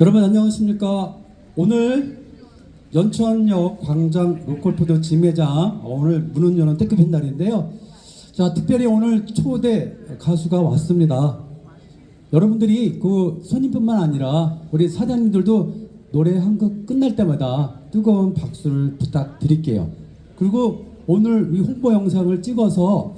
여러분 안녕하십니까? 오늘 연천역 광장 로컬푸드 지매장 오늘 문을 여는 특급인 날인데요. 자 특별히 오늘 초대 가수가 왔습니다. 여러분들이 그 손님뿐만 아니라 우리 사장님들도 노래 한 곡 끝날 때마다 뜨거운 박수를 부탁드릴게요. 그리고 오늘 이 홍보 영상을 찍어서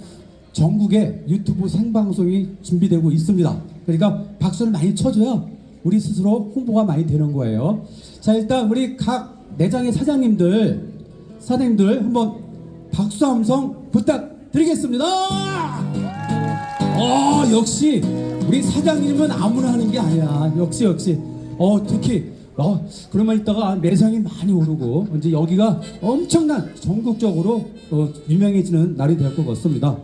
전국에 유튜브 생방송이 준비되고 있습니다. 그러니까 박수를 많이 쳐줘야 우리 스스로 홍보가 많이 되는 거예요. 자, 일단 우리 각 매장의 사장님들, 사장님들 한번 박수 함성 부탁드리겠습니다. 어, 역시 우리 사장님은 아무나 하는 게 아니야. 역시 역시. 어, 특히 어, 그러면 이따가 매상이 많이 오르고 이제 여기가 엄청난 전국적으로 어, 유명해지는 날이 될 것 같습니다.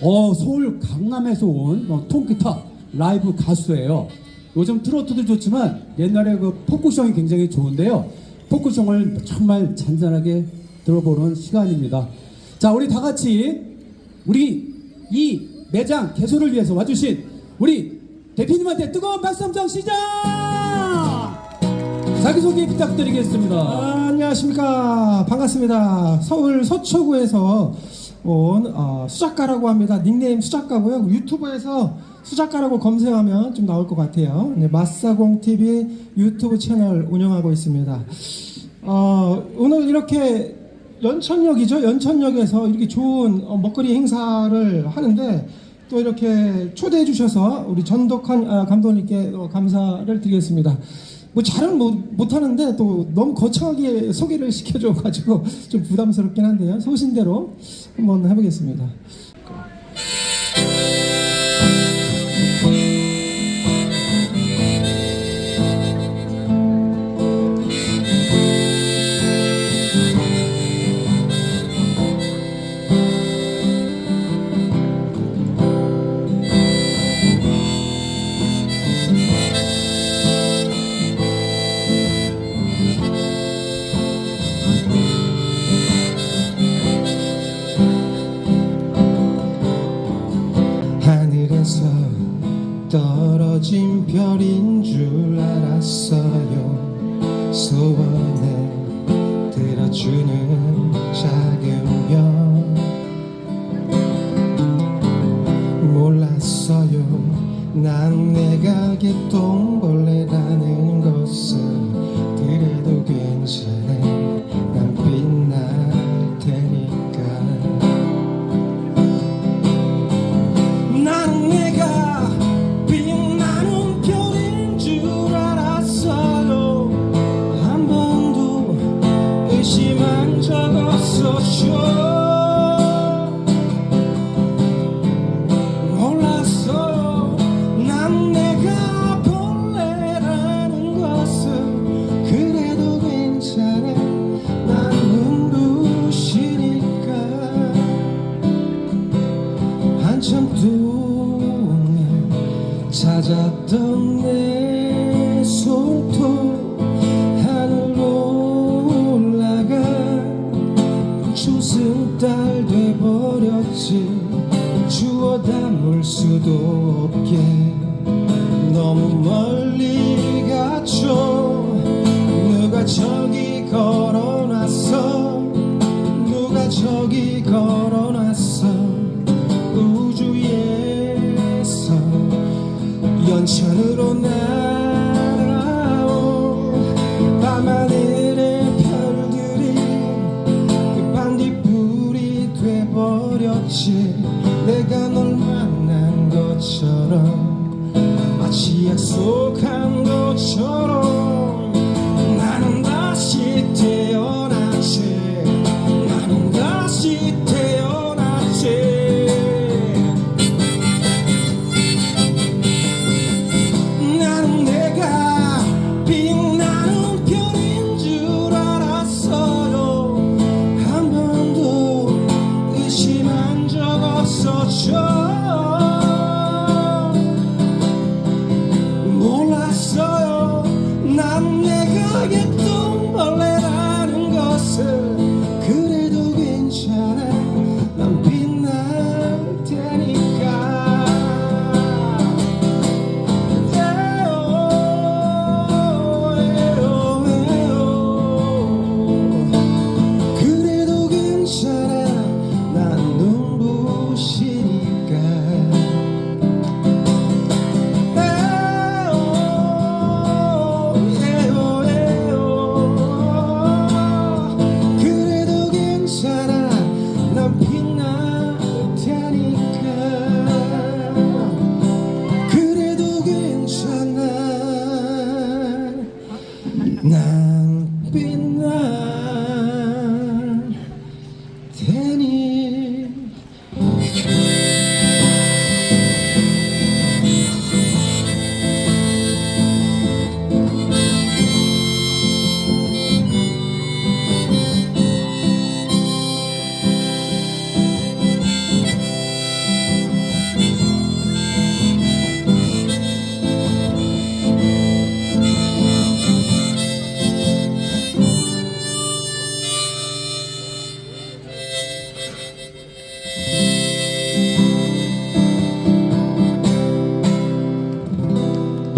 어, 서울 강남에서 온 어, 통기타 라이브 가수예요. 요즘 트로트도 좋지만 옛날에 그 포크송이 굉장히 좋은데요. 포크송을 정말 잔잔하게 들어보는 시간입니다. 자, 우리 다 같이 우리 이 매장 개소를 위해서 와주신 우리 대표님한테 뜨거운 박수 한번 시작! 자기소개 부탁드리겠습니다. 아, 안녕하십니까 반갑습니다 서울 서초구에서 온 어, 수작가라고 합니다 닉네임 수작가고요 유튜브에서 수작가라고 검색하면 좀 나올 것 같아요 네, 마사공 TV 유튜브 채널 운영하고 있습니다 어, 오늘 이렇게 연천역이죠 연천역에서 이렇게 좋은 어, 먹거리 행사를 하는데 또 이렇게 초대해 주셔서 우리 전덕환 아, 감독님께 어, 감사를 드리겠습니다. 뭐 잘은 못, 못하는데 또 너무 거창하게 소개를 시켜줘가지고 좀 부담스럽긴 한데요. 소신대로 한번 해보겠습니다. 떨어진 별인 줄 알았어요. 소원에 들어주는 작은 별 몰랐어요. 난 내가 개똥 잊어버렸지. 내가 널 만난 것처럼 마치 약속한 것처럼.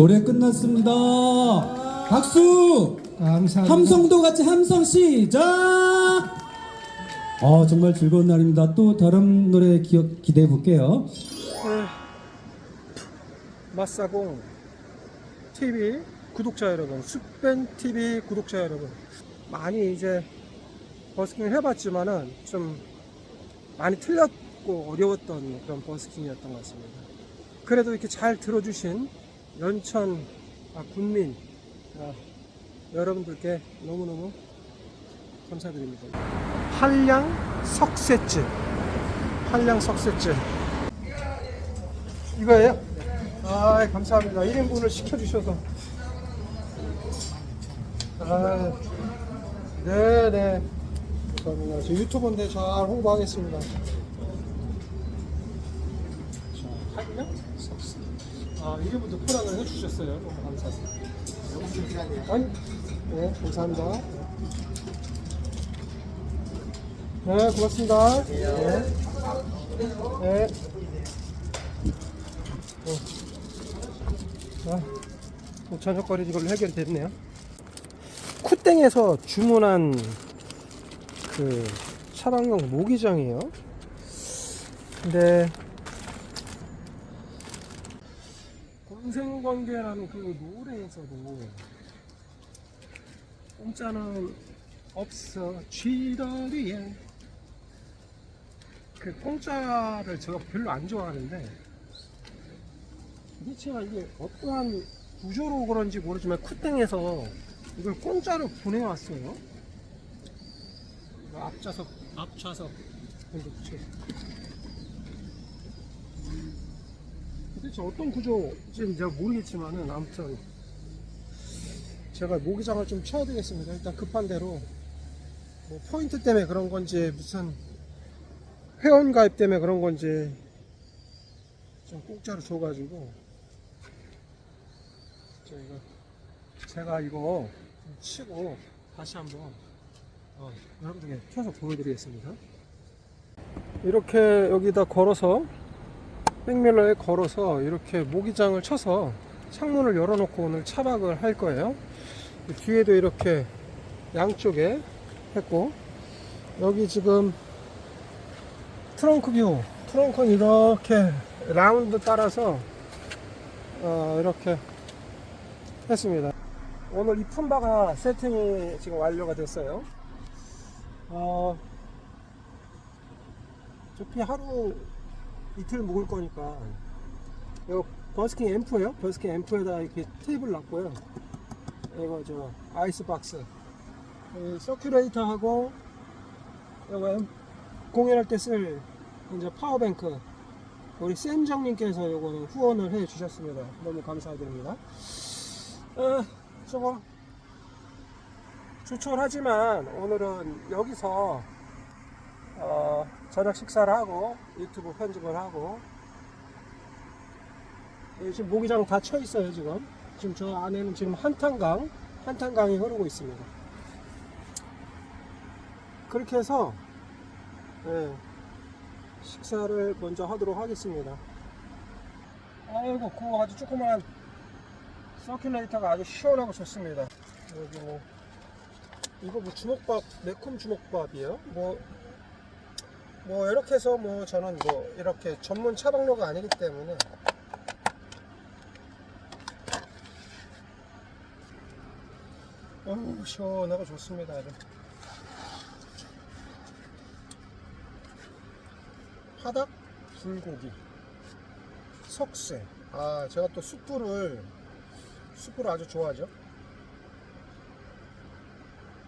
노래 끝났습니다. 박수! 감사합니다. 함성도 같이 함성 시작! 어, 정말 즐거운 날입니다. 또 다른 노래 기억, 기대해 볼게요. 마사공 TV 구독자 여러분, 숲밴 TV 구독자 여러분, 많이 이제 버스킹을 해봤지만은 좀 많이 틀렸고 어려웠던 그런 버스킹이었던 것 같습니다. 그래도 이렇게 잘 들어주신 연천 아, 군민 아, 여러분들께 너무너무 감사드립니다. 한량 석쇠집, 한량 석쇠집. 이거예요? 아, 감사합니다. 1인분을 시켜주셔서. 아, 네네. 감사합니다. 저 유튜브인데 잘 홍보하겠습니다. 아, 1인분도 포장을 해주셨어요. 너무 감사합니다. 아니, 네, 감사합니다. 네, 고맙습니다. 네. 네. 아, 뭐 저녁거리 이걸로 해결됐네요. 쿠땡에서 주문한 그 차량용 모기장이에요. 근데 공생관계라는 그 노래에서도 공짜는 없어 쥐다리에 그 공짜를 제가 별로 안 좋아하는데 도대체 이게 어떠한 구조로 그런지 모르지만 쿠땡에서 이걸 공짜로 보내왔어요. 앞좌석, 앞좌석 핸드체. 도대체 어떤 구조인지 제가 모르겠지만은 아무튼 제가 모기장을 좀 쳐야 되겠습니다. 일단 급한 대로 뭐 포인트 때문에 그런 건지 무슨 회원 가입 때문에 그런 건지 좀 공짜로 줘가지고 저희가 제가 이거 좀 치고 다시 한번 어, 여러분들께 켜서 보여드리겠습니다. 이렇게 여기다 걸어서 백밀러에 걸어서 이렇게 모기장을 쳐서 창문을 열어놓고 오늘 차박을 할 거예요. 뒤에도 이렇게 양쪽에 했고 여기 지금 트렁크 뷰 트렁크는 이렇게 라운드 따라서 어, 이렇게 했습니다. 오늘 이 품바가 세팅이 지금 완료가 됐어요. 어, 어차피 하루 이틀 묵을 거니까 이거 버스킹 앰프예요. 버스킹 앰프에다 이렇게 테이블 놨고요. 이거 저 아이스 박스, 이 서큘레이터하고 이거 앰- 공연할 때 쓸 이제 파워뱅크 우리 쌤장님께서 요거는 후원을 해 주셨습니다. 너무 감사드립니다. 어, 조금 추출하지만 오늘은 여기서 어, 저녁 식사를 하고 유튜브 편집을 하고. 예, 지금 모기장 다 쳐 있어요 지금. 지금 저 안에는 지금 한탄강 한탄강이 흐르고 있습니다. 그렇게 해서 예, 식사를 먼저 하도록 하겠습니다. 아이고 그 아주 조그만 서큘레이터가 아주 시원하고 좋습니다. 여기 뭐 이거 뭐 주먹밥 매콤 주먹밥이에요? 뭐 뭐 이렇게 해서 뭐 저는 뭐 이렇게 전문 차박로가 아니기 때문에. 어우 시원하고 좋습니다 아주 화닭 불고기 석쇠. 아 제가 또 숯불을 숯불을 아주 좋아하죠.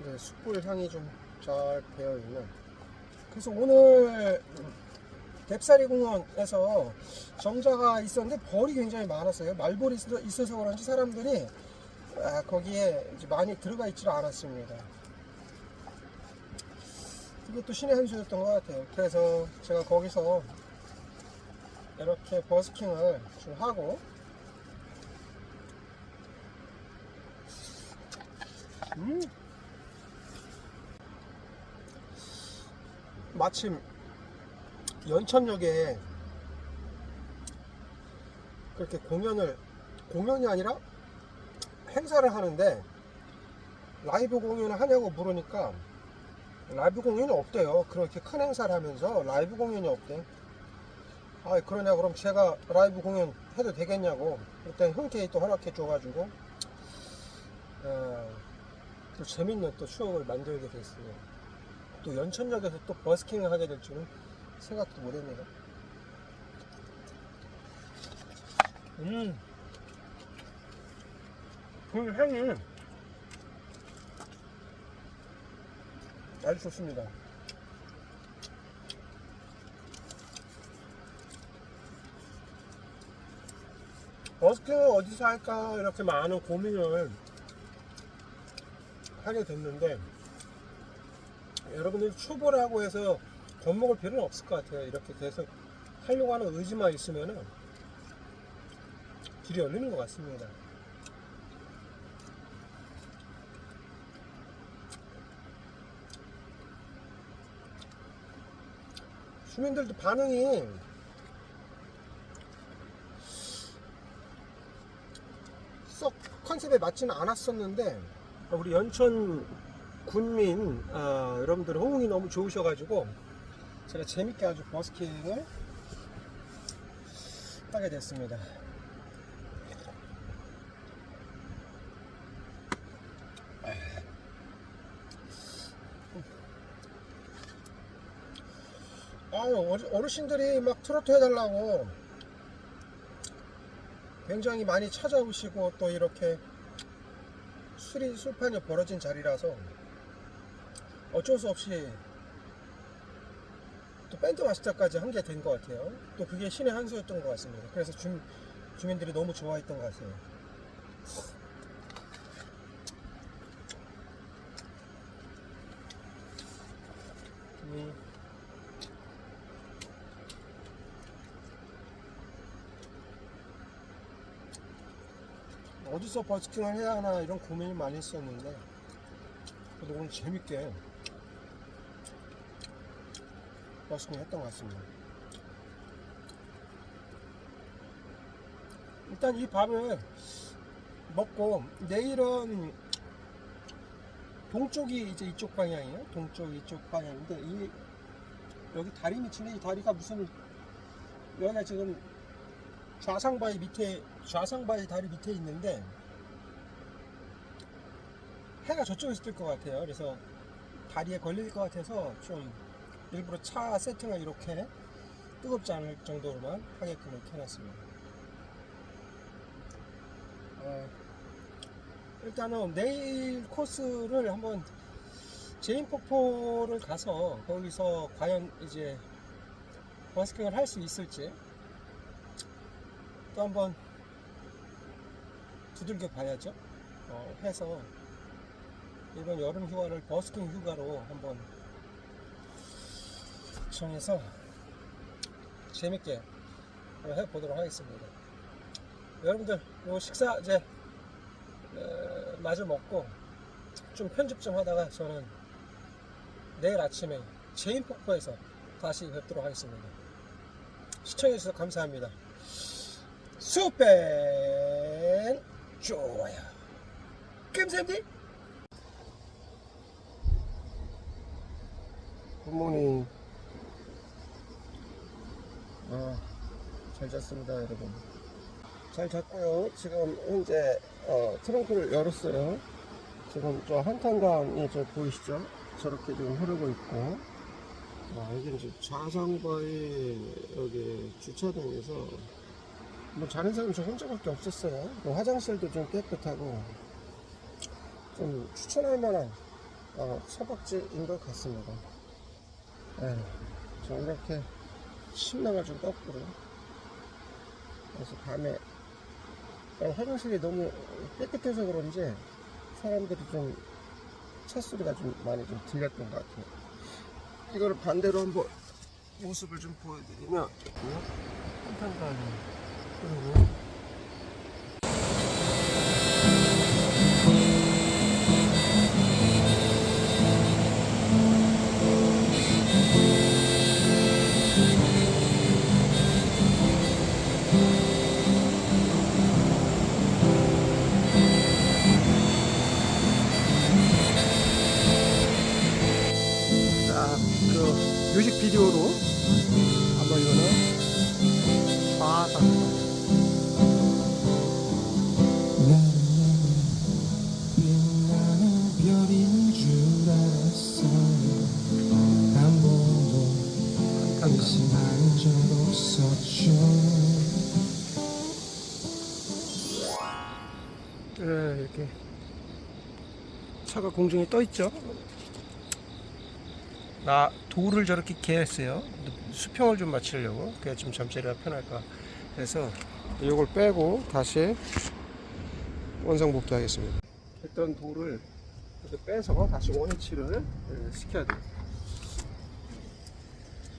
이제 숯불 향이 좀 잘 배어 있는. 그래서 오늘 뎁사리 공원에서 정자가 있었는데 벌이 굉장히 많았어요. 말벌이 있어- 있어서 그런지 사람들이 아, 거기에 많이 들어가 있지를 않았습니다. 또 신의 한 수였던 것 같아요. 그래서 제가 거기서 이렇게 버스킹을 좀 하고 음. 마침 연천역에 그렇게 공연을 공연이 아니라 행사를 하는데 라이브 공연을 하냐고 물으니까 라이브 공연이 없대요. 그렇게 큰 행사를 하면서 라이브 공연이 없대. 아 그러냐 그럼 제가 라이브 공연 해도 되겠냐고 일단 흔쾌히 또 허락해 줘가지고 어, 또 재밌는 또 추억을 만들게 됐어요. 또 연천역에서 또 버스킹을 하게 될 줄은 생각도 못했네요. 음, 그 향이 아주 좋습니다. 버스킹을 어디서 할까 이렇게 많은 고민을 하게 됐는데 여러분들이 초보라고 해서 겁먹을 필요는 없을 것 같아요. 이렇게 계속 하려고 하는 의지만 있으면은 길이 열리는 것 같습니다. 주민들도 반응이 썩 컨셉에 맞지는 않았었는데 우리 연천 군민 아, 여러분들 호응이 너무 좋으셔가지고 제가 재밌게 아주 버스킹을 하게 됐습니다. 어르- 어르신들이 막 트로트 해달라고 굉장히 많이 찾아오시고 또 이렇게 술이 술판이 벌어진 자리라서 어쩔 수 없이 또 밴드 마스터까지 한 게 된 것 같아요. 또 그게 신의 한 수였던 것 같습니다. 그래서 주, 주민들이 너무 좋아했던 것 같아요. 음. 어디서 버스킹을 해야 하나 이런 고민을 많이 했었는데 그래도 오늘 재밌게 버스킹 했던 것 같습니다. 일단 이 밥을 먹고 내일은 동쪽이 이제 이쪽 방향이에요. 동쪽 이쪽 방향인데 이 여기 다리 밑인데 이 다리가 무슨 여기가 지금 좌상바위 밑에 좌상바위 다리 밑에 있는데 해가 저쪽에서 뜰 것 같아요. 그래서 다리에 걸릴 것 같아서 좀 일부러 차 세팅을 이렇게 뜨겁지 않을 정도로만 하게끔 이렇게 해놨습니다. 어, 일단은 내일 코스를 한번 제인폭포를 가서 거기서 과연 이제 버스킹을 할 수 있을지 또 한번 두들겨 봐야죠. 어, 해서 이번 여름 휴가를 버스킹 휴가로 한번 정해서 재밌게 해보도록 하겠습니다. 여러분들 요 식사 이제 어, 마저 먹고 좀 편집 좀 하다가 저는 내일 아침에 제인폭포에서 다시 뵙도록 하겠습니다. 시청해주셔서 감사합니다. 수벤 좋아요. 감사합니다. 굿모닝. 아, 잘 잤습니다, 여러분. 잘 잤고요. 지금 현재 어, 트렁크를 열었어요. 지금 저 한탄강이 저 보이시죠? 저렇게 지금 흐르고 있고, 아, 여기 이제 좌상바의 여기 주차장에서 뭐 자는 사람 저 혼자밖에 없었어요. 뭐 화장실도 좀 깨끗하고 좀 추천할 만한 어, 처박지인 것 같습니다. 예, 좀 이렇게 신나가 좀 떴고요. 그래서 밤에 어, 화장실이 너무 깨끗해서 그런지 사람들이 좀 찻소리가 좀 많이 좀 들렸던 것 같아요. 이거를 반대로 한번 모습을 좀 보여드리면 한탄가를 그리고 공중에 떠 있죠. 나 돌을 저렇게 개했어요. 수평을 좀 맞추려고. 그게 좀 잠자리가 편할까. 그래서 이걸 빼고 다시 원상 복귀 하겠습니다. 했던 돌을 이렇게 빼서 다시 원위치를 예, 시켜야 돼요.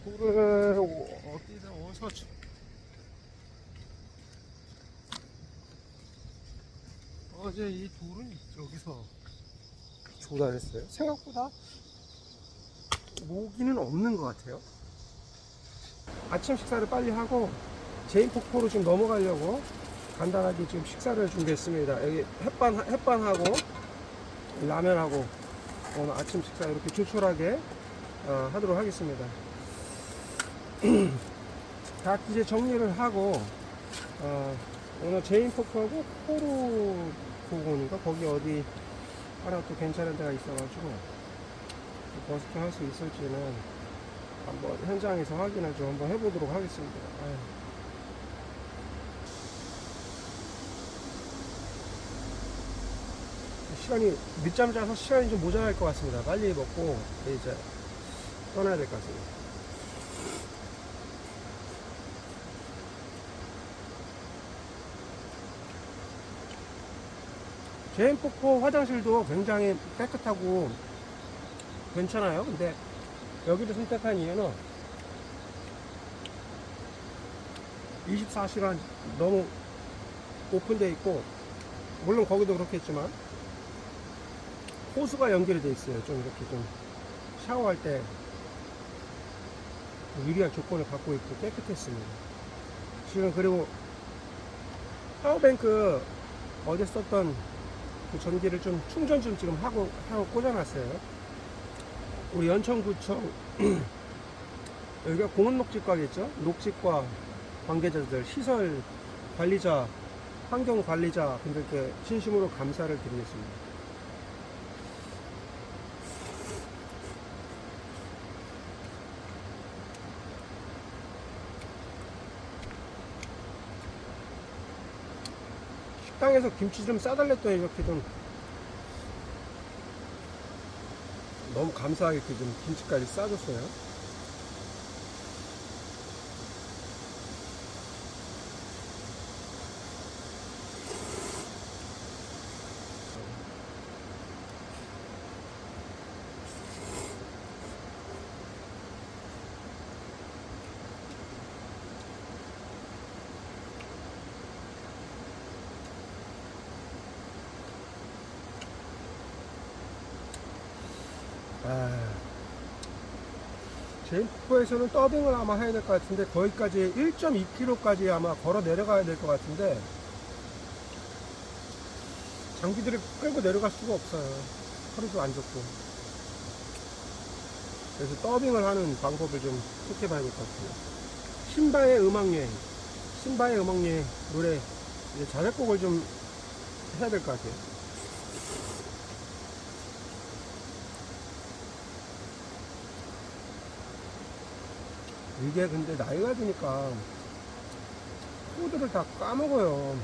돌을 어디다 어디서 쳐- 어제 이 돌은 여기서 조달했어요. 생각보다 모기는 없는 것 같아요. 아침 식사를 빨리 하고 제인 폭포로 좀 넘어가려고 간단하게 지금 식사를 준비했습니다. 여기 햇반 햇반하고 라면하고 오늘 아침 식사 이렇게 조촐하게 어, 하도록 하겠습니다. 다 이제 정리를 하고 어, 오늘 제인 폭포하고 포로 공원인가 거기 어디 하나 또 괜찮은 데가 있어가지고 버스킹 할 수 있을지는 한번 현장에서 확인을 좀 한번 해보도록 하겠습니다. 아유. 시간이 늦잠 자서 시간이 좀 모자랄 것 같습니다. 빨리 먹고 이제 떠나야 될 것 같습니다. 제인포코 화장실도 굉장히 깨끗하고 괜찮아요. 근데 여기를 선택한 이유는 24시간 너무 오픈되어 있고 물론 거기도 그렇겠지만 호수가 연결이 돼 있어요. 좀 이렇게 좀 샤워할 때 유리한 조건을 갖고 있고 깨끗했습니다. 지금 그리고 파워뱅크 어제 썼던 그 전기를 좀 충전 좀 지금 하고 하고 꽂아놨어요. 우리 연천구청 여기가 공원 녹지과겠죠? 녹지과 관계자들, 시설 관리자, 환경 관리자 분들께 진심으로 감사를 드리겠습니다. 식당에서 김치 좀 싸달랬더니 이렇게 좀 너무 감사하게 좀 김치까지 싸줬어요. 제인포에서는 더빙을 아마 해야 될 것 같은데 거기까지 1.2km까지 아마 걸어 내려가야 될 것 같은데 장비들을 끌고 내려갈 수가 없어요. 허리도 안 좋고. 그래서 더빙을 하는 방법을 좀 택해봐야 될 것 같아요. 신바의 음악여행, 신바의 음악여행 노래 이제 자작곡을 좀 해야 될 것 같아요. 이게 근데 나이가 드니까 코드를 다 까먹어요.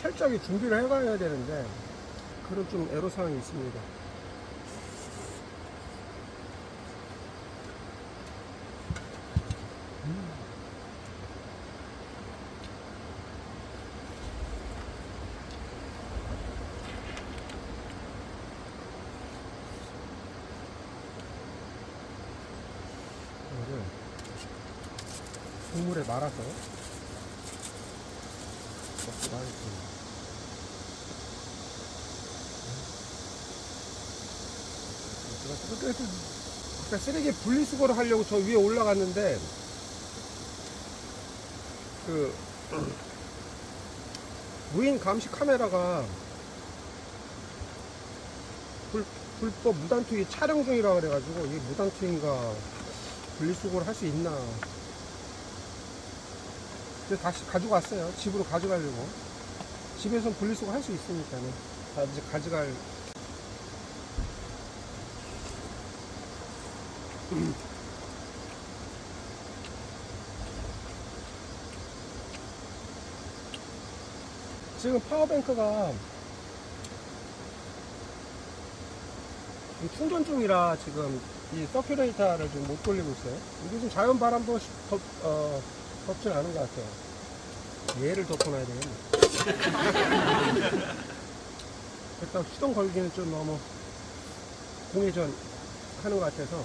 철저하게 준비를 해가야 되는데 그런 좀 애로사항이 있습니다. 국물에 말아서 먹기도 하겠습니다. 그래서 아까 쓰레기 분리수거를 하려고 저 위에 올라갔는데 그 무인 감시 카메라가 불, 불법 무단투기 촬영 중이라 그래가지고 이게 무단투기인가 분리수거를 할 수 있나 그래서 다시 가지고 왔어요. 집으로 가져가려고. 집에선 분리수거 할 수 있으니까요 다 이제 가져갈. 지금 파워뱅크가 이 충전 중이라 지금 이 서큘레이터를 좀 못 돌리고 있어요. 이게 지금 자연 바람도 시- 덥, 어, 덥진 않은 것 같아요. 얘를 덮어놔야 되겠네. 일단 시동 걸기는 좀 너무 공회전 하는 것 같아서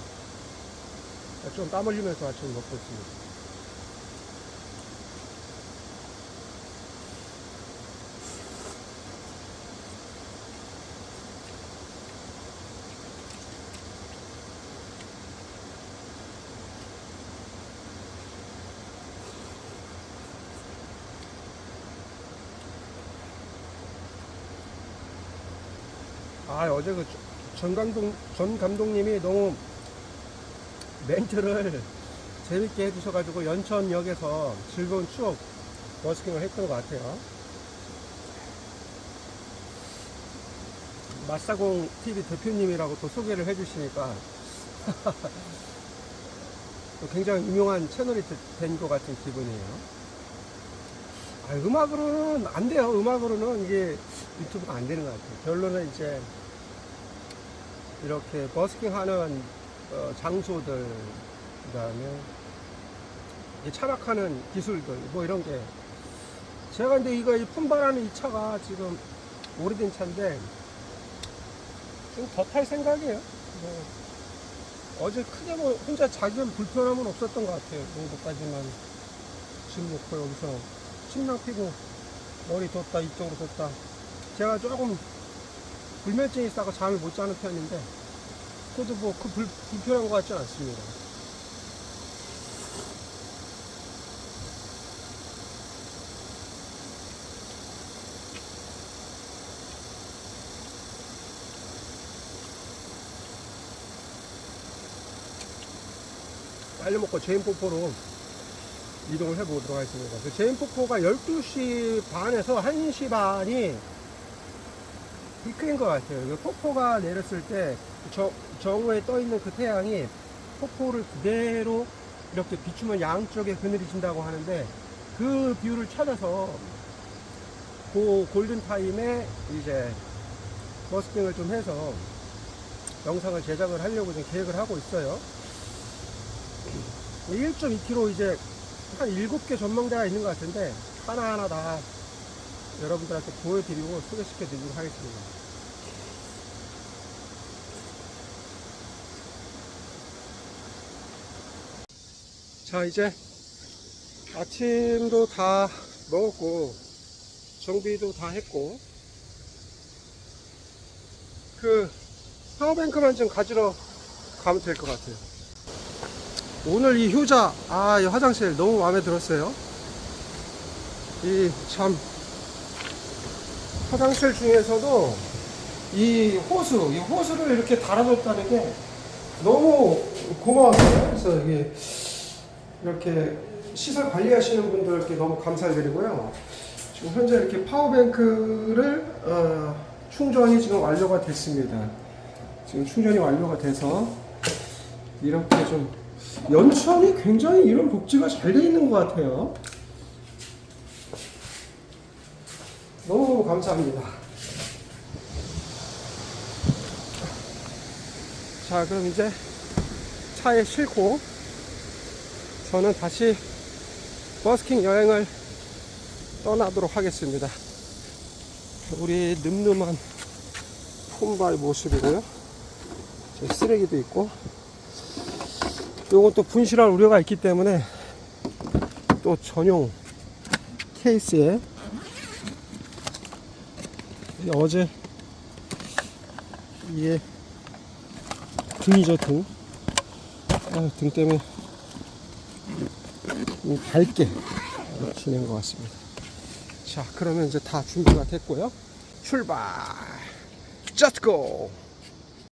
좀 땀 흘리면서 아침 먹고 있습니다. 아 어제 그 전 감독 전 감독님이 너무 멘트를 재밌게 해주셔가지고 연천역에서 즐거운 추억 버스킹을 했던 것 같아요. 마사공 TV 대표님이라고 또 소개를 해주시니까 또 굉장히 유명한 채널이 된 것 같은 기분이에요. 아, 음악으로는 안 돼요. 음악으로는 이게 유튜브가 안 되는 것 같아요. 결론은 이제 이렇게 버스킹 하는 어, 장소들, 그 다음에 차박하는 기술들, 뭐 이런 게. 제가 근데 이거 이 품바라는 이 차가 지금 오래된 차인데 좀 더 탈 생각이에요. 뭐 어제 크게 뭐 혼자 자기는 불편함은 없었던 것 같아요. 정도까지만 짐 놓고 여기서 침낭 피고 머리 뒀다 이쪽으로 뒀다. 제가 조금 불면증이 있어서 잠을 못 자는 편인데 그래도 뭐 그 불편한 것 같지는 않습니다. 빨리 먹고 제인포포로 이동을 해보도록 하겠습니다. 그 제인포포가 12시 반에서 1시 반이 피크인 것 같아요. 그 폭포가 내렸을 때 저, 정오에 떠 있는 그 태양이 폭포를 그대로 이렇게 비추면 양쪽에 그늘이 진다고 하는데 그 뷰를 찾아서 그 골든 타임에 이제 버스킹을 좀 해서 영상을 제작을 하려고 지금 계획을 하고 있어요. 1.2km 이제 한 7개 전망대가 있는 것 같은데 하나하나 다 여러분들한테 보여드리고 소개시켜 드리도록 하겠습니다. 자, 이제 아침도 다 먹었고, 정비도 다 했고, 그, 파워뱅크만 좀 가지러 가면 될 것 같아요. 오늘 이 효자, 아, 이 화장실 너무 마음에 들었어요. 이 참, 화장실 중에서도 이 호수, 이 호수를 이렇게 달아줬다는 게 너무 고마웠어요. 그래서 이게 이렇게 시설 관리하시는 분들께 너무 감사드리고요. 지금 현재 이렇게 파워뱅크를 어, 충전이 지금 완료가 됐습니다. 지금 충전이 완료가 돼서 이렇게 좀 연천이 굉장히 이런 복지가 잘 돼 있는 것 같아요. 너무너무 감사합니다. 자, 그럼 이제 차에 싣고 저는 다시 버스킹 여행을 떠나도록 하겠습니다. 우리 늠름한 폼바의 모습이고요. 저 쓰레기도 있고, 또 분실할 우려가 있기 때문에 또 전용 케이스에 어제 이게 등이죠 등. 아, 등 때문에 이 밝게 지낸 것 같습니다. 자, 그러면 이제 다 준비가 됐고요. 출발! Just go!